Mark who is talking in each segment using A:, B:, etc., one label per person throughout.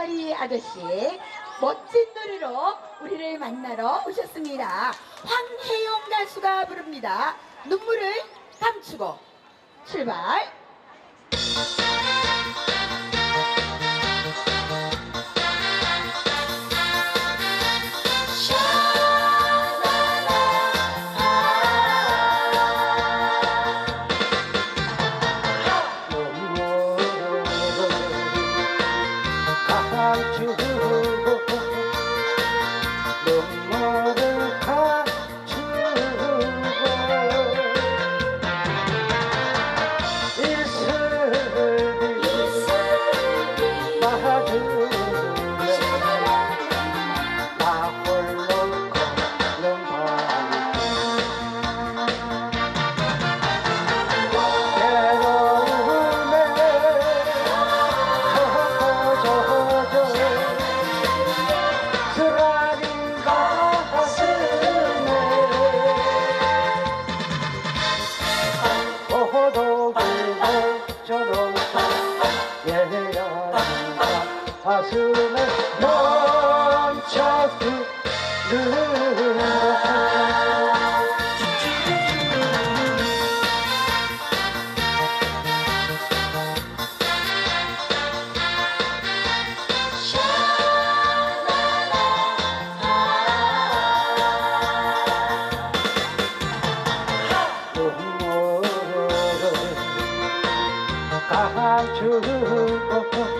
A: 빈자리 아저씨 멋진 노래로 우리를 만나러 오셨습니다. 황혜영 가수가 부릅니다. 눈물을 감추고 출발.
B: 감추 가슴에 넘쳐 눈물을 감추고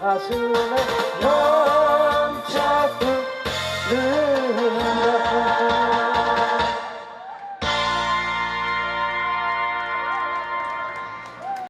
B: 가슴에